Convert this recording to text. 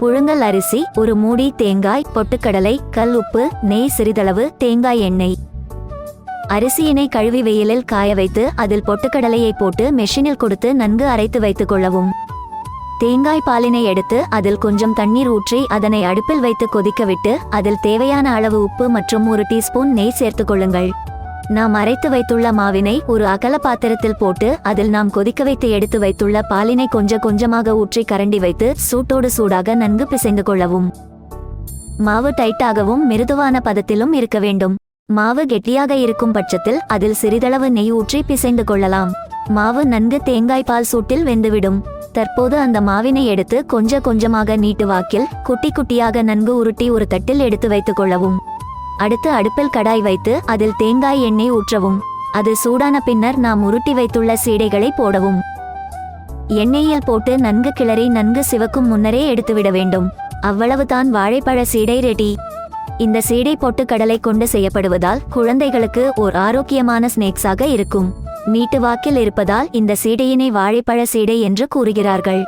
புழுங்கல் அரிசி ஒரு மூடி தேங்காய் பொட்டுக்கடலை கல் உப்பு நெய் சிறிதளவு தேங்காய் எண்ணெய். அரிசியினை கழுவி வெயிலில் காய வைத்து அதில் பொட்டுக்கடலையை போட்டு மெஷினில் கொடுத்து நன்கு அரைத்து வைத்துக் கொள்ளவும். தேங்காய் பாலினை எடுத்து அதில் கொஞ்சம் தண்ணீர் ஊற்றி அதனை அடுப்பில் வைத்து கொதிக்கவிட்டு அதில் தேவையான அளவு உப்பு மற்றும் ஒரு டீஸ்பூன் நெய் சேர்த்துக் கொள்ளுங்கள். நாம் அரைத்து வைத்துள்ள மாவினை ஒரு அகல பாத்திரத்தில் போட்டு அதில் நாம் கொதிக்க வைத்து எடுத்து வைத்துள்ள பாலினை கொஞ்ச கொஞ்சமாக ஊற்றி கரண்டி வைத்து சூட்டோடு சூடாக நன்கு பிசைந்து கொள்ளவும். மாவு டைட்டாகவும் மிருதுவான பதத்திலும் இருக்க வேண்டும். மாவு கெட்டியாக இருக்கும் பட்சத்தில் அதில் சிறிதளவு நெய் ஊற்றி பிசைந்து கொள்ளலாம். மாவு நன்கு தேங்காய் பால் சூட்டில் வெந்துவிடும். தற்போது அந்த மாவினை எடுத்து கொஞ்ச கொஞ்சமாக நீட்டு வாக்கில் குட்டி குட்டியாக நன்கு உருட்டி ஒரு தட்டில் எடுத்து வைத்துக் கொள்ளவும். அடுத்து அடுப்பில் கடாய் வைத்து அதில் தேங்காய் எண்ணெய் ஊற்றவும். அது சூடான பின்னர் நாம் உருட்டி வைத்துள்ள சீடைகளை போடவும். எண்ணெயில் போட்டு நன்கு கிளறி நன்கு சிவக்கும் முன்னரே எடுத்துவிட வேண்டும். அவ்வளவுதான் வாழைப்பழ சீடை ரெடி. இந்த சீடை போட்டு கடலை கொண்டு செய்யப்படுவதால் குழந்தைகளுக்கு ஓர் ஆரோக்கியமான ஸ்நேக்ஸாக இருக்கும். மீட்டு வாக்கில் இருப்பதால் இந்த சீடையினை வாழைப்பழ சீடை என்று கூறுகிறார்கள்.